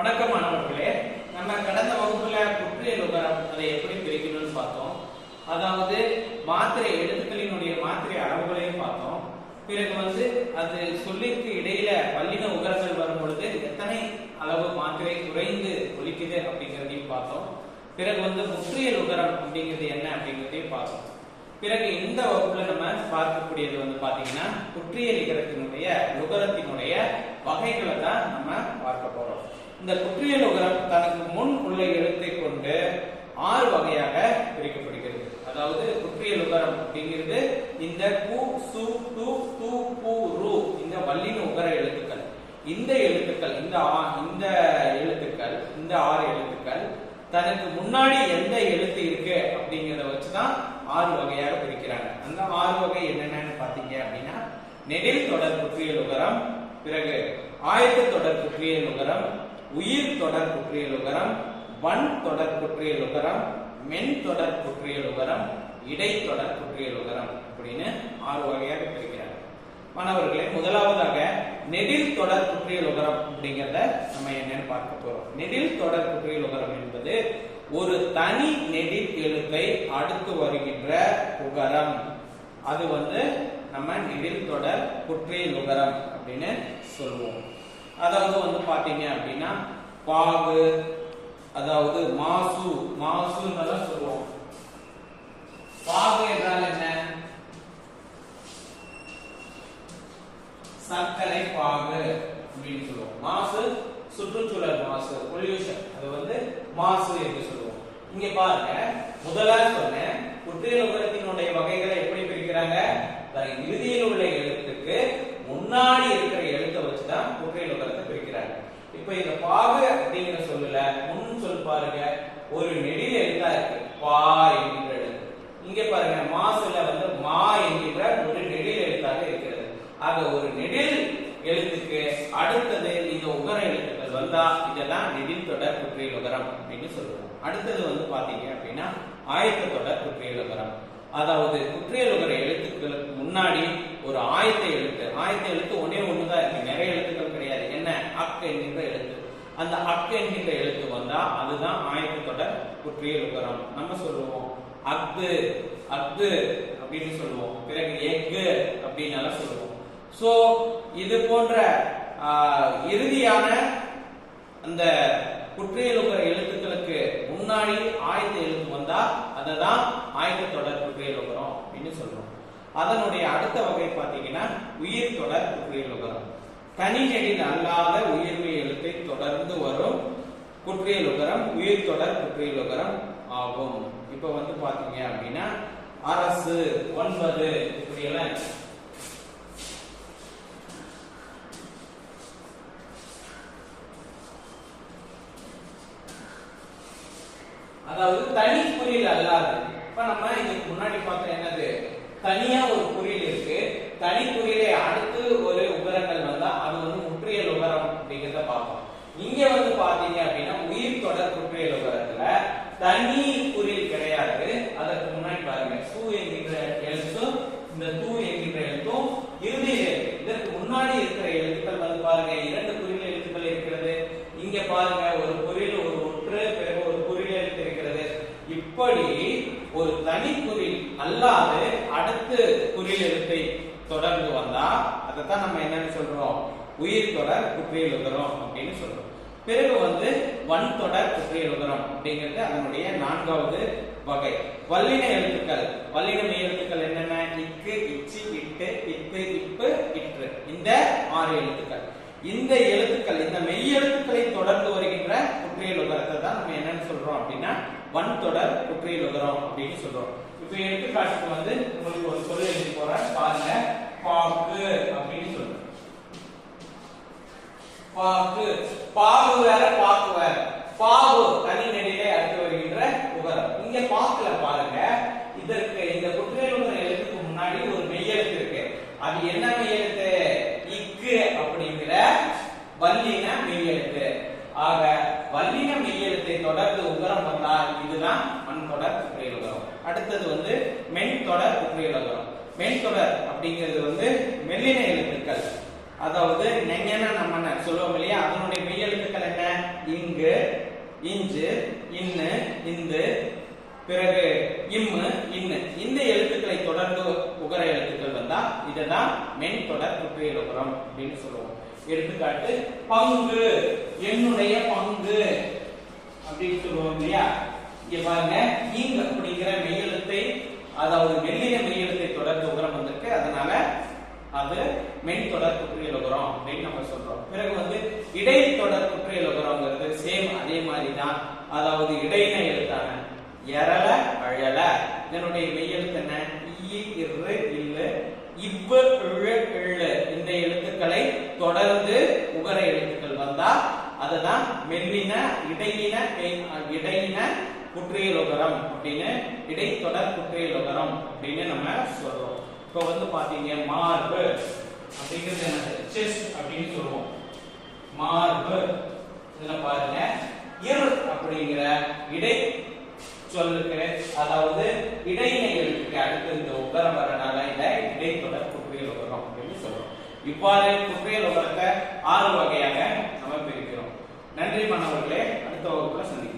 வணக்கம் மாணவர்களே நம்ம கடந்த வகுப்புல குற்றியல் உபரம் அதை எப்படி பிரிக்கணும்னு பார்த்தோம். அதாவது மாத்திரை எழுத்துக்களினுடைய மாத்திரை அளவுகளையும் பார்த்தோம். பிறகு வந்து அது சொல்லிற்கு இடையில வல்லின உகரங்கள் வரும் பொழுது எத்தனை அளவு மாத்திரை குறைந்து ஒலிக்குது அப்படிங்கிறதையும் பார்த்தோம். பிறகு வந்து முற்றியல் உகரம் அப்படிங்கிறது என்ன அப்படிங்கிறதையும் பார்த்தோம். பிறகு இந்த வகுப்புல நம்ம பார்க்கக்கூடியது வந்து பாத்தீங்கன்னா குற்றியல் இகரத்தினுடைய உகரத்தினுடைய வகைகளை தான் நம்ம பார்க்க போறோம். இந்த குற்றியல் உகரம் தனக்கு முன் உள்ள எழுத்தை கொண்டு ஆறு வகையாக பிரிக்கப்படுகிறது. அதாவது குற்றியல் உகரம் அப்படிங்கிறது இந்த கு சு டு து பு ரு இந்த வல்லின உகர எழுத்துக்கள். இந்த எழுத்துக்கள் இந்த ஆ- இந்த எழுத்துக்கள் இந்த ஆறு எழுத்துக்கள் தனக்கு முன்னாடி எந்த எழுத்து இருக்கு அப்படிங்கிறத வச்சுதான் ஆறு வகையாக பிரிக்கிறாங்க. அந்த ஆறு வகை என்னென்னு பாத்தீங்க அப்படின்னா நெடில் தொடர் குற்றியல் உகரம் பிறகு ஆயத்த தொடர் குற்றியல் உகரம் உயிர் தொடர் குற்றியல் உகரம் வன் தொடர் குற்றியல் உகரம் மென் தொடர் குற்றியல் உகரம் இடைத்தொடர் குற்றியல் உகரம் அப்படின்னு ஆறு வகையாக பிரிக்கிறாங்க. மாணவர்களே முதலாவதாக நெடில் தொடர் குற்றியல் உகரம் அப்படிங்கிறத நம்ம என்னன்னு பார்க்க போறோம். நெடில் தொடர் குற்றியல் உகரம் என்பது ஒரு தனி நெடில் எழுத்தை அடுத்து வருகின்ற உகரம் அது வந்து நம்ம நெடில் தொடர் குற்றியல் உகரம் அப்படின்னு சொல்லுவோம். அதாவது வந்து பாத்தீங்க அப்படின்னா பாகு அதாவது மாசு மாசுன்னு சொல்லுவோம். பாகு என்றால் என்ன? சர்க்கரை பாகு அப்படின்னு சொல்லுவோம். மாசு சுற்றுச்சூழல் மாசு பொல்யூஷன் அது வந்து மாசு என்று சொல்லுவோம். இங்க பாருங்க முதலா சொன்னேன் குற்றியல் உகரத்தினுடைய வகைகளை எப்படி பிரிக்கிறாங்க? இறுதியில் உள்ள எழுத்துக்கு முன்னாடி இருக்கிற எழுத்தை வச்சுதான் குற்றியல் உகரத்தை பிரிக்கிறார். இப்ப இந்த பாகு அப்படிங்கிற சொல்லல முன் சொல் பாருங்க ஒரு நெடில் எழுத்தா இருக்கு. பா என்கின்ற எழுத்து. இங்க பாருங்க மாசுல வந்து மா என்கின்ற ஒரு நெடில் எழுத்தாக இருக்கிறது. ஆக ஒரு நெடில் எழுத்துக்கு அடுத்தது இந்த உகர எழுத்துக்கள் வந்தா இதெல்லாம் நெடில் தொடர் குற்றியல் உகரம் அப்படின்னு சொல்லுவோம். அடுத்தது வந்து பாத்தீங்க அப்படின்னா ஆயத்த தொடர் குற்றியல் உகரம். அதாவது குற்றியல் உகர எழுத்துக்களுக்கு முன்னாடி ஒரு ஆயத்த எழுத்து. ஆயத்த எழுத்து ஒன்னே ஒண்ணுதான் இருக்கு. நிறைய எழுத்துக்கள் கிடையாது. என்ன? அக் என்கின்ற எழுத்து. அந்த அக் என்கின்ற எழுத்து வந்தா அதுதான் ஆயத்தத்தோட தொடர் குற்றியல் உகரம் நம்ம சொல்லுவோம் அக்கு அக்கு அப்படின்னு சொல்லுவோம். பிறகு எக்கு அப்படின்னு சொல்லுவோம். சோ இது போன்ற இறுதியான அந்த குற்றியலுகிற எழுத்துக்களுக்கு முன்னாடி ஆயத்த எழுத்து வந்தா அதை தான் ஆயத்தத்தொடர் குற்றியலுகிறோம் அப்படின்னு சொல்றோம். அதனுடைய அடுத்த வகை பார்த்தீங்கன்னா உயிர் தொடர் குற்றியலுகரம் தனி அல்லாத உயிர்மை எழுத்தை தொடர்ந்து வரும் குற்றியலுகரம் உயிர் தொடர் குற்றியலுகரம் ஆகும். இப்ப வந்து பாத்தீங்க அப்படின்னா அரசு ஒன்பது இப்படி அதாவது தனி குறியில் அல்லாது. இப்ப நம்ம இதுக்கு முன்னாடி பார்த்தோம் என்னது? தனியா ஒரு குறியில் இருக்கு. தனி குறியலை அடுத்து ஒரு உபரங்கள் வந்தா அது வந்து முற்றியல் உபரம் அப்படிங்கிறத பார்ப்போம். இங்க வந்து பாத்தீங்க அப்படின்னா உயிர் தொடர் குற்றியல் உபரத்துல தனி குறியில் கிடையாது. அதற்கு முன்னாடி பாருங்க. சூ என்கின்ற எழுத்தும் இந்த தூ என்கின்ற எழுத்தும் இறுதியில் இருக்கு இதற்கு முன்னாடி இருக்கிற எழுத்துக்கள் வந்து பாருங்க. இரண்டு குறியல் எழுத்துக்கள் இருக்கிறது. இங்க பாருங்க ஒரு குறியில் ஒரு ஒற்று பிறகு ஒரு குறியில் எழுத்து இருக்கிறது. இப்படி ஒரு தனி குறில் அல்லாது தொடர்ந்து வந்தா தான் நம்ம என்னன்னு சொல்றோம்? உயிர் தொடர் குற்றியல் உதரம் அப்படின்னு சொல்றோம். பிறகு வந்து வன் தொடர் குற்றியல் உதரம் அப்படிங்கிறது அதனுடைய நான்காவது வகை. வல்லின எழுத்துக்கள். வல்லின மெய் எழுத்துக்கள் என்னென்ன? இக்கு இச்சி இட்டு இத்து இப்பு இற்று. இந்த ஆறு எழுத்துக்கள். இந்த எழுத்துக்கள் இந்த மெய் எழுத்துக்களை தொடர்ந்து வருகின்ற குற்றியல் உதரத்தை தான் நம்ம என்னன்னு சொல்றோம் அப்படின்னா வன் தொடர் குற்றியல் உகரம் அப்படின்னு சொல்றோம். இப்ப எடுத்துக்காட்டுக்கு வந்து உங்களுக்கு ஒரு சொல்லு எழுதி போறேன். பாருங்க. பாக்கு அப்படின்னு சொல்றோம். பாக்கு. பாகு வேற பாக்கு வேற. பாகு தனி நெடிலே அடுத்து வருகின்ற உகரம். இங்க பாக்குல பாருங்க. இதற்கு இந்த குற்றியலுகிற எழுத்துக்கு முன்னாடி ஒரு மெய்யெழுத்து இருக்கு. அது என்ன மெய்யெழுத்து? இக்கு அப்படிங்கிற வல்லின மெய்யெழுத்து. ஆக வல்லின மெய்யெழுத்தை தொடர்ந்து உகரம் வந்தால் இதுதான் மண் தொடர் குற்றியல் அடுத்தது வந்து மென் தொடர் குற்றியல் மென் தொடர் அப்படிங்கிறது வந்து மெல்லின எழுத்துக்கள். அதாவது நெஞ்சன நம்ம சொல்லுவோம் இல்லையா? அதனுடைய மெய் எழுத்துக்கள் என்ன? இங்கு இஞ்சு இன்னு இந்து பிறகு இம்மு இன்னு. இந்த எழுத்துக்களை தொடர்ந்து உகர எழுத்துக்கள் வந்தா இதுதான் மென் தொடர் குற்றியல் அப்படின்னு சொல்லுவோம். எடுத்துக்காட்டு பங்கு. என்னுடைய பங்கு. அப்படின்னு சொல்லுவோம் இல்லையா? இங்க பாருங்க ஈங் அப்படிங்கிற மெய்யெழுத்தை அதாவது மெல்லிய மெய்யெழுத்தை தொடர்ந்து உகரம் வந்திருக்கு. அதனால அது மென் தொடர் குற்றியல் உகரம் அப்படின்னு நம்ம சொல்றோம். பிறகு வந்து இடை தொடர் குற்றியல் உகரம்ங்கிறது சேம் அதே மாதிரி தான் அதாவது இடையின எழுத்தான எரல அழல. இதனுடைய மெய்யெழுத்து என்ன? ஈ இரு இல்லு இவ்வு இழு இழு இந்த எழுத்துக்களை தொடர்ந்து உகர எழுத்துக்கள் வந்தா அதுதான் மெல்லின இடையின இடையின குற்றியலுகரம் அப்படின்னு இடைத்தொடர் குற்றியலுகரம் அப்படின்னு நம்ம சொல்றோம். இப்போ வந்து பாத்தீங்க மார்பு அப்படிங்கிறது என்னது செஸ்ட் அப்படின்னு சொல்லுவோம். மார்பு. இதுல பாருங்க. இர் அப்படிங்கிற இடை சொல்லுக்கு அதாவது இடையினை எழுத்துக்கு அடுத்து இந்த உகரம் வர இதை இடைத்தொடர் குற்றியல் உகரம் அப்படின்னு சொல்றோம் இவ்வாறு குற்றியல் உலகத்தை ஆறு வகையாக நம்ம பிரிக்கிறோம். நன்றி மாணவர்களே அடுத்த வகுப்புல சந்திக்கிறோம்